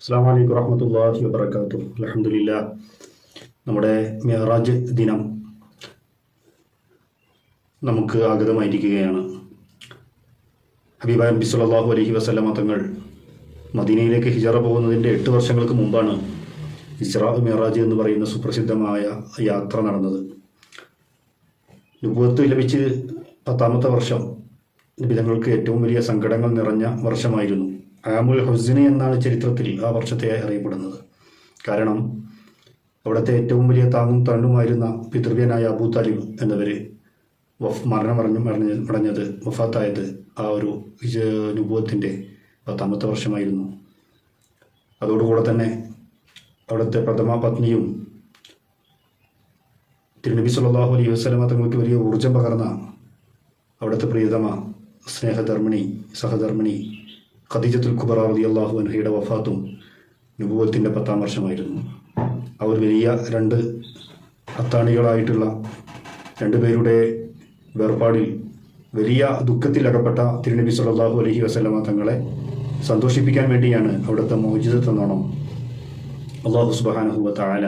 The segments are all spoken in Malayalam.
അസ്സാം വലൈക്കും വറഹമത്തല്ലാഹി വാത്തു അലഹമില്ല നമ്മുടെ മെഹറാജ് ദിനം നമുക്ക് ആഗതമായിരിക്കുകയാണ്. ഹബീബായ നബി സല്ലാഹു അലഹി വസല്ലമ തങ്ങൾ മദീനയിലേക്ക് ഹിജറ പോകുന്നതിന്റെ എട്ട് വർഷങ്ങൾക്ക് മുമ്പാണ് ഇസ്ര മെഹറാജ് എന്ന് പറയുന്ന സുപ്രസിദ്ധമായ യാത്ര നടന്നത്. നുപുവത്ത് ലഭിച്ച് പത്താമത്തെ വർഷം നബിതങ്ങൾക്ക് ഏറ്റവും വലിയ സങ്കടങ്ങൾ നിറഞ്ഞ വർഷമായിരുന്നു. ആമുൽ ഹുസിന എന്നാണ് ചരിത്രത്തിൽ ആ വർഷത്തെ അറിയപ്പെടുന്നത്. കാരണം അവിടുത്തെ ഏറ്റവും വലിയ താങ്ങും തണ്ടുമായിരുന്ന പിതൃവ്യനായ അബൂ താലിബ് എന്നവര് വഫ് മരണമറിഞ്ഞു മറിഞ്ഞ് മടഞ്ഞത് വഫാത്തായത് ആ ഒരു അനുഭവത്തിന്റെ പത്താമത്തെ വർഷമായിരുന്നു. അതോടുകൂടെ തന്നെ അവിടുത്തെ പ്രഥമ പത്നിയും തിരുനബി സുല്ലാഹു അലൈഹി വസ്ലമ തങ്ങൾക്ക് വലിയ ഊർജം പകർന്ന അവിടുത്തെ പ്രിയതമ സ്നേഹധർമ്മിണി സഹധർമ്മിണി ഖദീജത്തുൽ കുബറ റളിയല്ലാഹു അൻഹയുടെ വഫാത്തും നുബുവത്തിന്റെ പത്താം വർഷമായിരുന്നു. അവർ വലിയ രണ്ട് അത്താണികളായിട്ടുള്ള രണ്ടുപേരുടെ വേർപാടിൽ വലിയ ദുഃഖത്തിലകപ്പെട്ട തിരുനബി സല്ലല്ലാഹു അലഹി വസ്ലമ തങ്ങളെ സന്തോഷിപ്പിക്കാൻ വേണ്ടിയാണ് അവിടുത്തെ എന്നോണം അള്ളാഹു സുബ്ഹാനഹു താല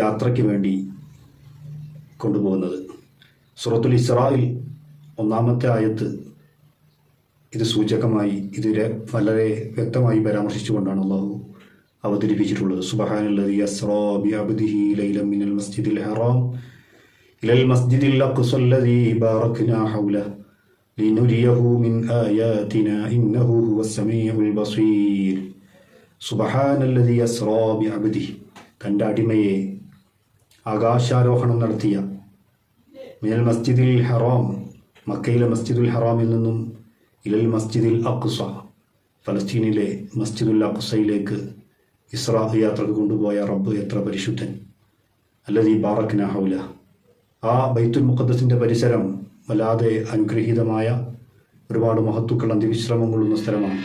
യാത്രയ്ക്ക് വേണ്ടി കൊണ്ടുപോകുന്നത്. സുറത്തുൽ ഇസ്രായിൽ ഒന്നാമത്തെ ആയത്ത് ഇത് സൂചകമായി ഇത് വളരെ വ്യക്തമായി പരാമർശിച്ചുകൊണ്ടാണ് അള്ളാഹു അവതരിപ്പിച്ചിട്ടുള്ളത്. സുബഹാനല്ലദി അസ്റാ മിനൽ മസ്ജിദിൽ ഹറാം. ഇലൽ മസ്ജിദിൽ ബാറക്നാ ഹൗല. മിൻ ഇന്നഹു ബസീർ. തന്റെ അടിമയെ ആകാശാരോഹണം നടത്തിയ മിനൽ മസ്ജിദിൽ ഹറാം മക്കയിലെ മസ്ജിദുൽ ഹറാമിൽ നിന്നും ഇലൽ മസ്ജിദിൽ അക്കുസ ഫലസ്തീനിലെ മസ്ജിദുൽ അക്കുസയിലേക്ക് ഇസ്രാഹ് യാത്രയ്ക്ക് കൊണ്ടുപോയ റബ്ബ് എത്ര പരിശുദ്ധൻ. അല്ലതി ബാറക്ന ഹൗല. ആ ബൈത്തുൽ മുഖദ്ദസിന്റെ പരിസരം വല്ലാതെ അനുഗ്രഹീതമായ ഒരുപാട് മഹത്തുക്കൾ അന്തിവിശ്രമം കൊള്ളുന്ന സ്ഥലമാണ്.